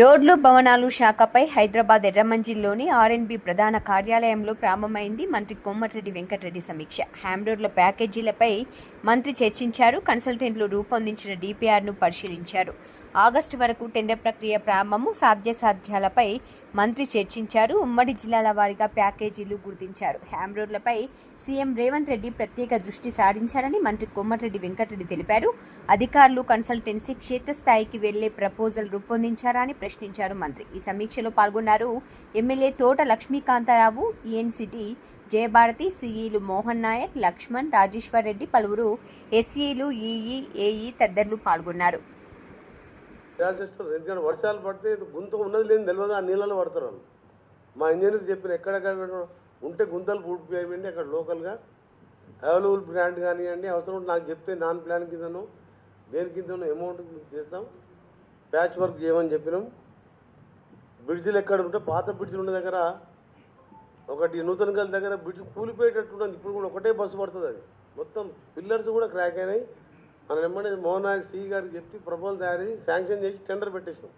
రోడ్లు భవనాలు శాఖపై హైదరాబాద్ ఎర్రమంజిల్లోని ఆర్ఎన్బి ప్రధాన కార్యాలయంలో ప్రారంభమైంది మంత్రి కోమటిరెడ్డి వెంకటరెడ్డి సమీక్ష. హ్యామ్ రోడ్ల ప్యాకేజీలపై మంత్రి చర్చించారు కన్సల్టెంట్లు రూపొందించిన డిపిఆర్ను పరిశీలించారు. ఆగస్టు వరకు టెండర్ ప్రక్రియ ప్రారంభము సాధ్యాసాధ్యాలపై మంత్రి చర్చించారు. ఉమ్మడి జిల్లాల వారీగా ప్యాకేజీలు గుర్తించారు. హ్యామ్ రోడ్లపై సీఎం రేవంత్ రెడ్డి ప్రత్యేక దృష్టి సారించారని మంత్రి కొమ్మటిరెడ్డి వెంకటరెడ్డి తెలిపారు. అధికారులు కన్సల్టెన్సీ క్షేత్రస్థాయికి వెళ్ళే ప్రపోజల్ రూపొందించారా అని ప్రశ్నించారు మంత్రి. ఈ సమీక్షలో పాల్గొన్నారు ఎమ్మెల్యే తోట లక్ష్మీకాంతారావు ఈఎన్సిటీ జయభారతి సిఈలు మోహన్ నాయక్ లక్ష్మణ్ రాజేశ్వర్ రెడ్డి పలువురు ఎస్ఈలు ఈఈ ఏఈ తదితరులు పాల్గొన్నారు. చేస్తారు ఎందుకంటే వర్షాలు పడితే గుంత ఉన్నది లేని తెలియదు ఆ నీళ్ళలో పడతారు మా ఇంజనీర్ చెప్పిన ఎక్కడెక్కడ ఉంటే గుంతలు పూడిపోయాయండి అక్కడ లోకల్గా. అవైలబుల్ బ్రాండ్ కానివ్వండి అవసరం నాకు చెప్తే నాన్ ప్లాన్ కిందను దేని కిందనో అమౌంట్ చేస్తాం. ప్యాచ్ వర్క్ చేయమని చెప్పినాం. బ్రిడ్జిలు ఎక్కడ ఉంటే పాత బ్రిడ్జిలు ఉన్న దగ్గర ఒకటి నూతన గల దగ్గర బ్రిడ్జ్ కూలిపోయేటట్టు ఉన్నది. ఇప్పుడు కూడా ఒకటే బస్సు పడుతుంది అది. మొత్తం పిల్లర్స్ కూడా క్రాక్ అయినాయి. మనం ఏమంటే మోహన్ సి గారికి చెప్పి ప్రపోజల్ తయారు చేసి శాంక్షన్ చేసి టెండర్ పెట్టేసాం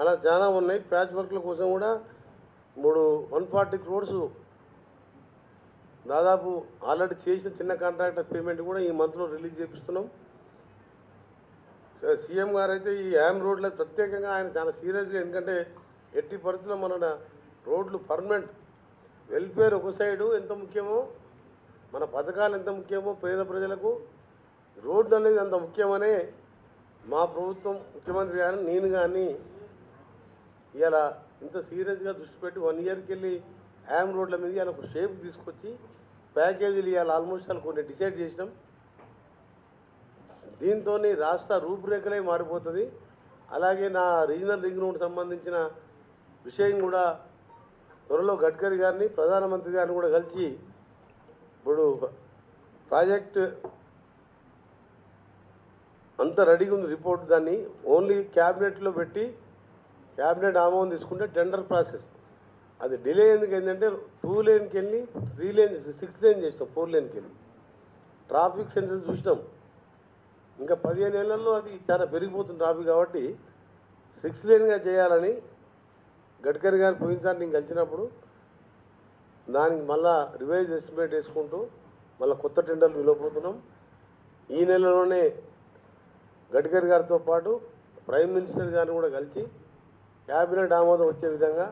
అలా చాలా ఉన్నాయి. ప్యాచ్ వర్క్ల కోసం కూడా మూడు వన్ ఫార్టీ క్రోడ్స్ దాదాపు ఆల్రెడీ చేసిన చిన్న కాంట్రాక్టర్ పేమెంట్ కూడా ఈ మంత్లో రిలీజ్ చేపిస్తున్నాం. సీఎం గారు అయితే ఈ యామ్ రోడ్ల ప్రత్యేకంగా ఆయన చాలా సీరియస్గా ఎందుకంటే ఎట్టి పరిస్థితుల్లో మన రోడ్లు పర్మనెంట్. వెల్ఫేర్ ఒక సైడు ఎంత ముఖ్యమో మన పథకాలు ఎంత ముఖ్యమో పేద ప్రజలకు రోడ్డు అనేది అంత ముఖ్యమనే మా ప్రభుత్వం ముఖ్యమంత్రి గారు నేను కానీ ఇలా ఇంత సీరియస్గా దృష్టి పెట్టి వన్ ఇయర్కి వెళ్ళి యామ్ రోడ్ల మీద ఇలా ఒక షేప్ తీసుకొచ్చి ప్యాకేజీలు ఇవాళ ఆల్మోస్ట్ వాళ్ళు కొన్ని డిసైడ్ చేసినాం. దీంతో రాష్ట్ర రూపురేఖలే మారిపోతుంది. అలాగే నా రీజనల్ రింగ్ రోడ్ సంబంధించిన విషయం కూడా త్వరలో గడ్కరీ గారిని ప్రధానమంత్రి గారిని కూడా కలిసి ఇప్పుడు ప్రాజెక్ట్ అంత రెడీగా ఉంది రిపోర్ట్ దాన్ని. ఓన్లీ క్యాబినెట్లో పెట్టి క్యాబినెట్ ఆమోదం తీసుకుంటే టెండర్ ప్రాసెస్. అది డిలే ఎందుకు ఏంటంటే టూ లేన్కి వెళ్ళి త్రీ లేన్ సిక్స్ లేన్ చేసినాం ఫోర్ లేన్కి వెళ్ళి. ట్రాఫిక్ సెన్సెస్ చూసినాం. ఇంకా పదిహేను ఏళ్ళలో అది చాలా పెరిగిపోతుంది ట్రాఫిక్ కాబట్టి సిక్స్ లేన్గా చేయాలని గడ్కరీ గారు పోయినసారి నేను కలిసినప్పుడు దానికి మళ్ళా రివైజ్ ఎస్టిమేట్ వేసుకుంటూ మళ్ళీ కొత్త టెండర్లు విలువపోతున్నాం ఈ నెలలోనే గడ్కరీ గారితో పాటు ప్రైమ్ మినిస్టర్ గారిని కూడా కలిసి క్యాబినెట్ ఆమోదం వచ్చే విధంగా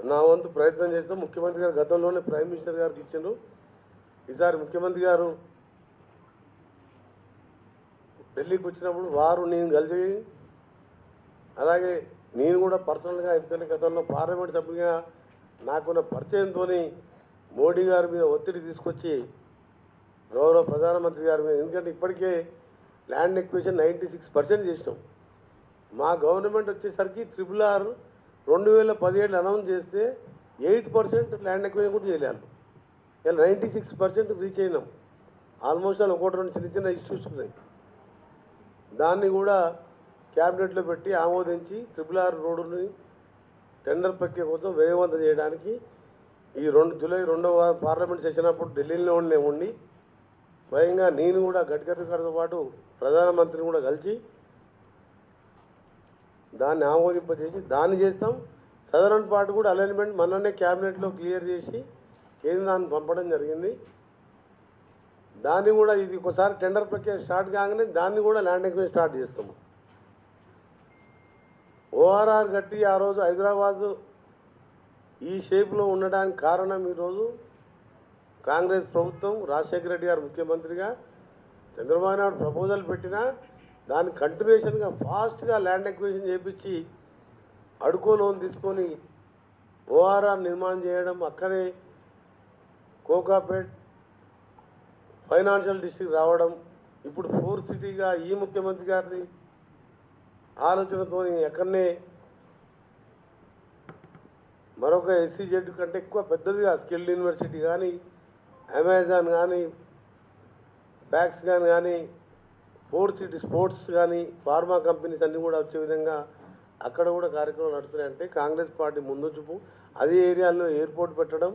నా వంతు ప్రయత్నం చేస్తాం ముఖ్యమంత్రి గారు గతంలోనే ప్రైమ్ మినిస్టర్ గారికి ఇచ్చిండ్రు. ఈసారి ముఖ్యమంత్రి గారు ఢిల్లీకి వచ్చినప్పుడు వారు నేను కలిసి అలాగే నేను కూడా పర్సనల్గా ఎందుకంటే గతంలో పార్లమెంట్ సభ్యుగా నాకున్న పరిచయంతో మోడీ గారి మీద ఒత్తిడి తీసుకొచ్చి గౌరవ ప్రధానమంత్రి గారి మీద ఎందుకంటే ఇప్పటికే land acquisition ninety six percent చేసినాం. మా గవర్నమెంట్ వచ్చేసరికి త్రిబుల్ ఆర్ రెండు వేల పదిహేడు అనౌన్స్ చేస్తే ఎయిట్ పర్సెంట్ ల్యాండ్ ఎక్విషన్ కూడా చేయలేదు. ఇలా నైంటీ సిక్స్ పర్సెంట్ రీచ్ అయినాం. ఆల్మోస్ట్ అలా ఒకటి రెండు చిన్న చిన్న ఇష్యూస్ ఉన్నాయి. దాన్ని కూడా క్యాబినెట్లో పెట్టి ఆమోదించి త్రిబుల్ ఆర్ రోడ్డుని టెండర్ ప్రక్రియ కోసం వేగవంతం చేయడానికి ఈ రెండు జూలై రెండవ పార్లమెంట్ సెషన్ అప్పుడు ఢిల్లీలో ఉండే ఉండి స్వయంగా నేను కూడా గడ్కరీ గారితో పాటు ప్రధానమంత్రిని కూడా కలిసి దాన్ని ఆమోదింపజేసి దాన్ని చేస్తాం. సదరన్ పార్ట్ కూడా అలైన్మెంట్ మననే క్యాబినెట్లో క్లియర్ చేసి కేంద్రాన్ని పంపడం జరిగింది. దాన్ని కూడా ఇది ఒకసారి టెండర్ ప్రక్రియ స్టార్ట్ కాగానే దాన్ని కూడా ల్యాండ్ ఎక్విజిషన్ స్టార్ట్ చేస్తాము ఓఆర్ఆర్ గట్టి ఆ రోజు హైదరాబాదు ఈ షేప్లో ఉండడానికి కారణం ఈరోజు కాంగ్రెస్ ప్రభుత్వం రాజశేఖర రెడ్డి గారు ముఖ్యమంత్రిగా చంద్రబాబు నాయుడు ప్రపోజల్ పెట్టినా దాని కంటిన్యూషన్గా ఫాస్ట్గా ల్యాండ్ ఎక్విజిషన్ చేపించి అడుకో లోన్ తీసుకొని ఓఆర్ఆర్ నిర్మాణం చేయడం అక్కడే కోకాపేట్ ఫైనాన్షియల్ డిస్ట్రిక్ట్ రావడం ఇప్పుడు ఫోర్ సిటీగా ఈ ముఖ్యమంత్రి గారిని ఆలోచనతో ఎక్కడనే మరొక ఎస్సీజెడ్ కంటే ఎక్కువ పెద్దదిగా స్కిల్డ్ యూనివర్సిటీ కానీ అమెజాన్ కానీ బ్యాగ్స్ కానీ కానీ ఫోర్ సిటీ స్పోర్ట్స్ కానీ ఫార్మా కంపెనీస్ అన్నీ కూడా వచ్చే విధంగా అక్కడ కూడా కార్యక్రమాలు నడుస్తున్నాయంటే కాంగ్రెస్ పార్టీ ముందు చూపు అదే ఏరియాలో ఎయిర్పోర్ట్ పెట్టడం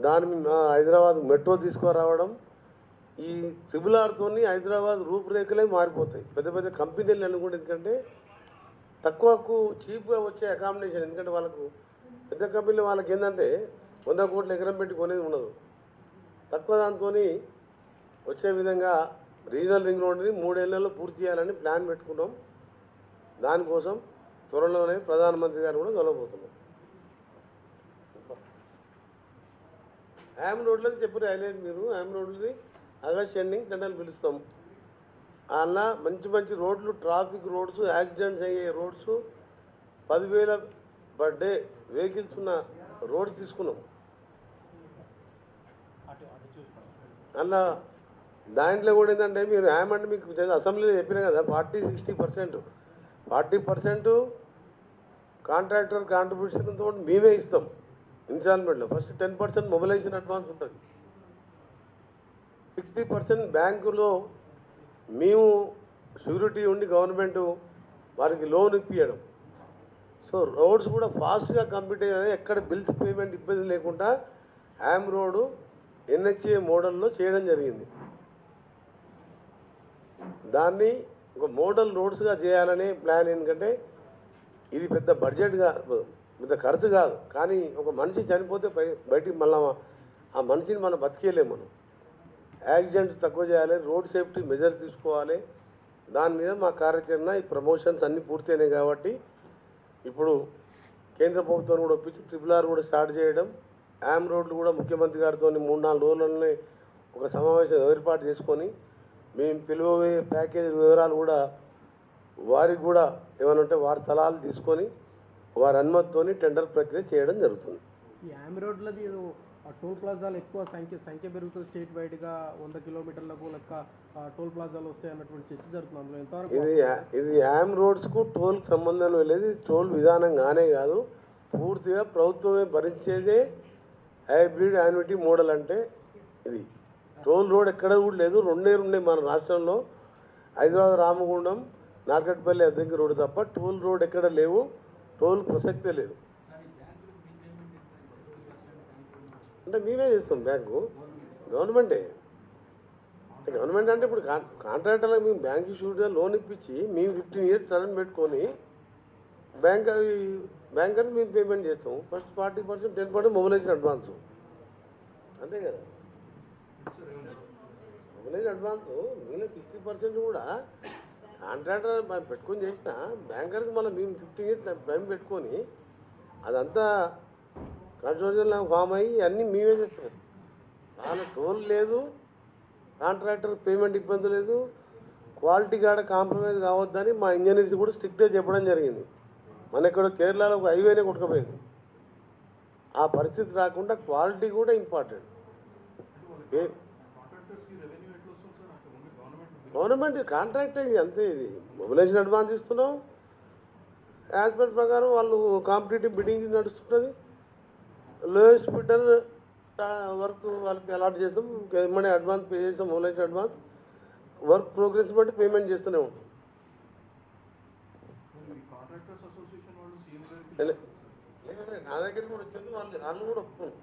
దాని హైదరాబాద్ మెట్రో తీసుకురావడం ఈ ట్రిబుల్ ఆర్తోని హైదరాబాద్ రూపురేఖలే మారిపోతాయి. పెద్ద పెద్ద కంపెనీలు అనుకోండి ఎందుకంటే తక్కువకు చీప్గా వచ్చే అకామిడేషన్ ఎందుకంటే వాళ్ళకు పెద్ద కంపెనీలు వాళ్ళకి ఏంటంటే వంద కోట్ల ఎకరం పెట్టి కొనేది ఉండదు. తక్కువ దాంతో వచ్చే విధంగా రీజనల్ రింగ్ రోడ్ని మూడేళ్ళలో పూర్తి చేయాలని ప్లాన్ పెట్టుకున్నాం. దానికోసం త్వరలోనే ప్రధానమంత్రి గారు కూడా కలవబోతున్నాం హ్యామ్ రోడ్లది చెప్పారు హైలైట్ మీరు హ్యామ్ రోడ్లది ఆగస్ట్ ఎండింగ్ టెండర్లు పిలుస్తాం. అలా మంచి మంచి రోడ్లు ట్రాఫిక్ రోడ్స్ యాక్సిడెంట్స్ అయ్యే రోడ్స్ పదివేల పర్ డే వెహికల్స్ ఉన్న రోడ్స్ తీసుకున్నాం. అలా దాంట్లో కూడా ఏంటంటే మీరు హ్యామ్ అంటే మీకు అసెంబ్లీ అసెంబ్లీలో చెప్పిన కదా forty sixty percent. Forty percent contractor కాంట్రిబ్యూషన్తో మేమే ఇస్తాం. ఇన్స్టాల్మెంట్లో. First ten percent mobilisation advance ఉంటుంది. సిక్స్టీ పర్సెంట్ బ్యాంకులో మేము షూరిటీ ఉండి గవర్నమెంట్ వారికి లోన్ ఇప్పించడం సో రోడ్స్ కూడా ఫాస్ట్గా కంప్లీట్ అయ్యాయి. ఎక్కడ బిల్స్ పేమెంట్ ఇబ్బంది లేకుండా హ్యామ్ రోడ్డు ఎన్హెచ్ఏ మోడల్లో చేయడం జరిగింది. దాన్ని ఒక మోడల్ రోడ్స్గా చేయాలనే ప్లాన్ ఎందుకంటే ఇది పెద్ద బడ్జెట్ కాదు పెద్ద ఖర్చు కాదు. కానీ ఒక మనిషి చనిపోతే బయటికి మళ్ళా ఆ మనిషిని మనం బతికేయలేము మనం. యాక్సిడెంట్స్ తక్కువ చేయాలి రోడ్ సేఫ్టీ మెజర్స్ తీసుకోవాలి. దాని మీద మా కార్యాచరణ ఈ ప్రమోషన్స్ అన్నీ పూర్తయినాయి కాబట్టి ఇప్పుడు కేంద్ర ప్రభుత్వం కూడా ఒప్పించి ట్రిపుల్ ఆర్ కూడా స్టార్ట్ చేయడం యామ్ రోడ్లు కూడా ముఖ్యమంత్రి గారితో మూడు నాలుగు రోజులనే ఒక సమావేశం ఏర్పాటు చేసుకొని మేము పిలువబోయే ప్యాకేజీ వివరాలు కూడా వారికి కూడా ఏమైనా ఉంటే వారి స్థలాలు తీసుకొని వారి అనుమతితోని టెండర్ ప్రక్రియ చేయడం జరుగుతుంది. ఈ యామ్ రోడ్లది ఏదో టోల్ ప్లాజాలు ఎక్కువ సంఖ్య సంఖ్య పెరుగుతుంది స్టేట్ వైడ్గా వంద కిలోమీటర్లకు లెక్క టోల్ ప్లాజాలు వస్తాయి అన్నటువంటి చర్చ జరుగుతుంది అందులో. ఎంతవరకు ఇది ఇది యామ్ రోడ్స్కు టోల్కి సంబంధం లేదు టోల్ విధానం కానే కాదు. పూర్తిగా ప్రభుత్వమే భరించేదే హైబ్రిడ్ యాన్యుటీ మోడల్ అంటే ఇది. టోల్ రోడ్ ఎక్కడ కూడా లేదు రెండే ఉన్నాయి మన రాష్ట్రంలో. హైదరాబాద్ రామగుండం నార్కట్పల్లి అద్దెంకి రోడ్డు తప్ప టోల్ రోడ్ ఎక్కడ లేవు టోల్ ప్రసక్తే లేదు. అంటే మేమే చేస్తాం బ్యాంకు. గవర్నమెంటే. గవర్నమెంట్ అంటే ఇప్పుడు కాన్ కాంట్రాక్టర్లకు మేము బ్యాంక్ ఇష్యూగా లోన్ ఇప్పించి మేము ఫిఫ్టీన్ ఇయర్స్ టర్న్ పెట్టుకొని బ్యాంక్ అవి బ్యాంకర్స్ మేము పేమెంట్ చేస్తాం. First forty percent ten percent mobilisation advance. అంతే కదా? మొబిలైజ్ అడ్వాన్స్ మిగిలిన సిక్స్టీ పర్సెంట్ కూడా కాంట్రాక్టర్ పెట్టుకొని చేసిన బ్యాంకర్కి మళ్ళీ మేము ఫిఫ్టీన్ ఇయర్స్ టైం పెట్టుకొని అదంతా కన్స్ట్రక్షన్ ఫామ్ అయ్యి అన్నీ మేమే చేస్తాం. వాళ్ళ టోల్ లేదు కాంట్రాక్టర్ పేమెంట్ ఇబ్బంది లేదు క్వాలిటీ కాడ కాంప్రమైజ్ కావద్దని మా ఇంజనీర్స్ కూడా స్ట్రిక్ట్గా చెప్పడం జరిగింది. మన ఇక్కడ కేరళలో ఒక హైవేనే కొట్టుకుపోయింది. ఆ పరిస్థితి రాకుండా క్వాలిటీ కూడా ఇంపార్టెంట్. ఏ- గవర్నమెంట్ కాంట్రాక్ట్ ఇది అంతే ఇది. మొబిలైజేషన్ అడ్వాన్స్ ఇస్తున్నాం. యాజ్ పర్ ప్రకారం వాళ్ళు కాంపిటేటివ్ బిడ్డింగ్ నడుస్తున్నది. లోయెస్ట్ బిడ్డర్ వర్క్ వాళ్ళకి అలాట్ చేస్తాం ఏమైనా అడ్వాన్స్ పే చేస్తాం మొబిలైజేషన్ అడ్వాన్స్. వర్క్ ప్రోగ్రెస్ బట్టి పేమెంట్ చేస్తూనే ఉంటాం నా దగ్గరికి కూడా వచ్చింది వాళ్ళు వాళ్ళు కూడా ఒప్పుకున్నారు.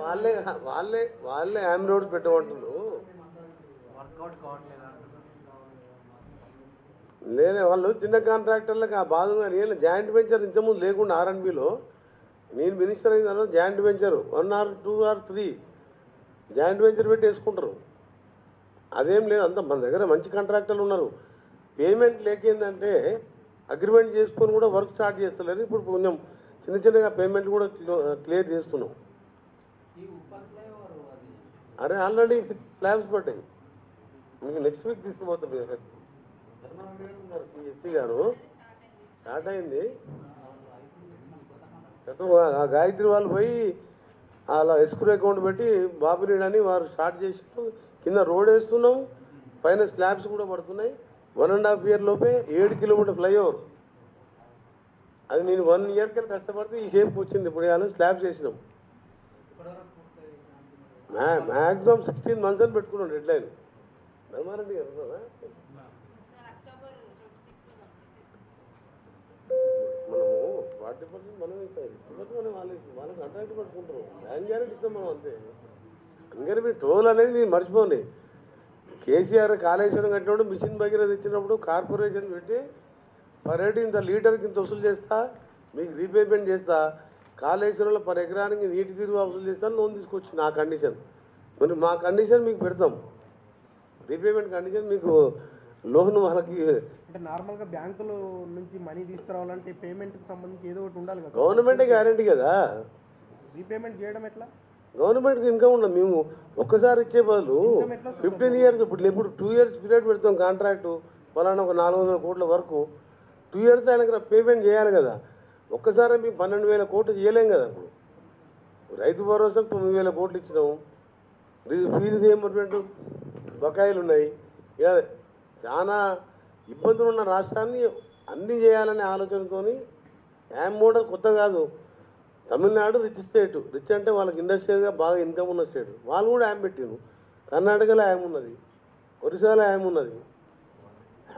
వాళ్ళే వాళ్ళే వాళ్ళే యామ్ రోడ్స్ పెట్టమంటున్నారు. లేనే వాళ్ళు చిన్న కాంట్రాక్టర్లకు ఆ బాధ నేను జాయింట్ వెంచర్ ఇంతకుముందు లేకుండా ఆర్ఎన్బిలో నేను మినిస్టర్ అయిన తర్వాత joint venture one R two R three joint venture పెట్టి వేసుకుంటారు. అదేం లేదు అంత మన దగ్గర మంచి కాంట్రాక్టర్లు ఉన్నారు. పేమెంట్ లేకేందంటే అగ్రిమెంట్ చేసుకొని కూడా వర్క్ స్టార్ట్ చేస్తలేరు. ఇప్పుడు కొంచెం చిన్న చిన్నగా పేమెంట్ కూడా క్లియర్ చేస్తున్నాం. అరే ఆల్రెడీ స్లాబ్స్ పడ్డాయి. మీకు నెక్స్ట్ వీక్ తీసుకుపోతాం. ఎస్సీ గారు స్టార్ట్ అయింది. గతం ఆ గాయత్రి వాళ్ళు పోయి అలా ఎస్క్రూ అకౌంట్ పెట్టి బాబినీడని వారు స్టార్ట్ చేసి కింద రోడ్ వేస్తున్నాం పైన స్లాబ్స్ కూడా పడుతున్నాయి. వన్ అండ్ హాఫ్ ఇయర్ లోపే ఏడు కిలోమీటర్ ఫ్లైఓవర్ అది నేను వన్ ఇయర్ కింద కష్టపడితే ఈ షేప్ వచ్చింది. ఇప్పుడు ఇవాళ స్లాబ్స్ వేసినాం. మ్యా మ్యాక్సిమం సిక్స్టీన్ మంత్స్ అని పెట్టుకున్నాం డెడ్ లైన్ ధర్మారెడ్డి గారు ఉన్నారా? మనము ఫార్టీ పర్సెంట్ మనం అయిపోయింది మనం వాళ్ళకి వాళ్ళకి కాంట్రాక్ట్ పట్టుకుంటారు బ్యాంక్ గ్యారెంటీ ఇస్తాం మనం అంతే. అందుకని మీరు టోల్ అనేది మీరు మర్చిపోండి. కేసీఆర్ కాళేశ్వరం కట్టినప్పుడు మిషన్ భగీరథ ఇచ్చినప్పుడు కార్పొరేషన్ పెట్టి పర్ హెడ్ ఇంత లీటర్కి ఇంత వసూలు చేస్తా మీకు రీపేమెంట్ చేస్తా కాళేశ్వరంలో పర్ ఎకరానికి నీటి తిరుగు వసూలు చేస్తాను లోన్ తీసుకొచ్చి నా కండిషన్ మరి మా కండిషన్ మీకు పెడతాం. రీపేమెంట్ కండిషన్ మీకు లోన్ వాళ్ళకి అంటే నార్మల్గా బ్యాంకుల నుంచి మనీ తీసుకురావాలంటే పేమెంట్కి సంబంధించి ఏదో ఒకటి ఉండాలి కదా. గవర్నమెంటే గ్యారంటీ కదా? రీపేమెంట్ చేయడం ఎట్లా? గవర్నమెంట్కి ఇన్కమ్ ఉండదు మేము ఒక్కసారి ఇచ్చే బదులు? ఫిఫ్టీన్ ఇయర్స్ ఇప్పుడు ఇప్పుడు టూ ఇయర్స్ పీరియడ్ పెడతాం కాంట్రాక్టు ఫలానా ఒక నాలుగు వందల కోట్ల వరకు. టూ ఇయర్స్ ఆయనకు పేమెంట్ చేయాలి కదా. ఒక్కసారి మేము పన్నెండు వేల కోట్లు చేయలేం కదా ఇప్పుడు. రైతు భరోసాకు తొమ్మిది వేల కోట్లు ఇచ్చినాము ఫీజు రియంబర్స్మెంట్ బకాయిలు ఉన్నాయి. చాలా ఇబ్బందులు ఉన్న రాష్ట్రాన్ని అన్ని చేయాలనే ఆలోచనతోని యామ్ మోడల్ కొత్త కాదు. తమిళనాడు రిచ్ స్టేట్ రిచ్ అంటే వాళ్ళకి ఇండస్ట్రియల్గా బాగా ఇన్కమ్ ఉన్న స్టేట్ వాళ్ళు కూడా యామ్ పెట్టిండ్రు కర్ణాటకలో యామ్ ఉన్నది. ఒరిస్సాలో యామ్ ఉన్నది.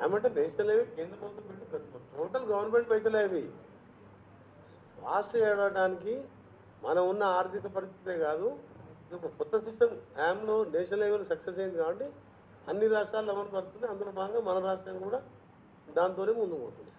యామ్ అంటే నేషనల్ హైవే కేంద్ర ప్రభుత్వం టోటల్ గవర్నమెంట్ పైసలే అవి. ఫాస్ట్గా ఏడవడానికి మనం ఉన్న ఆర్థిక పరిస్థితే కాదు. ఇది ఒక కొత్త సిస్టమ్ యామ్లో నేషనల్ లెవెల్ సక్సెస్ అయింది కాబట్టి అన్ని రాష్ట్రాలు అమలు పడుతుంది అందులో భాగంగా మన రాష్ట్రం కూడా దాంతోనే ముందుకు పోతుంది.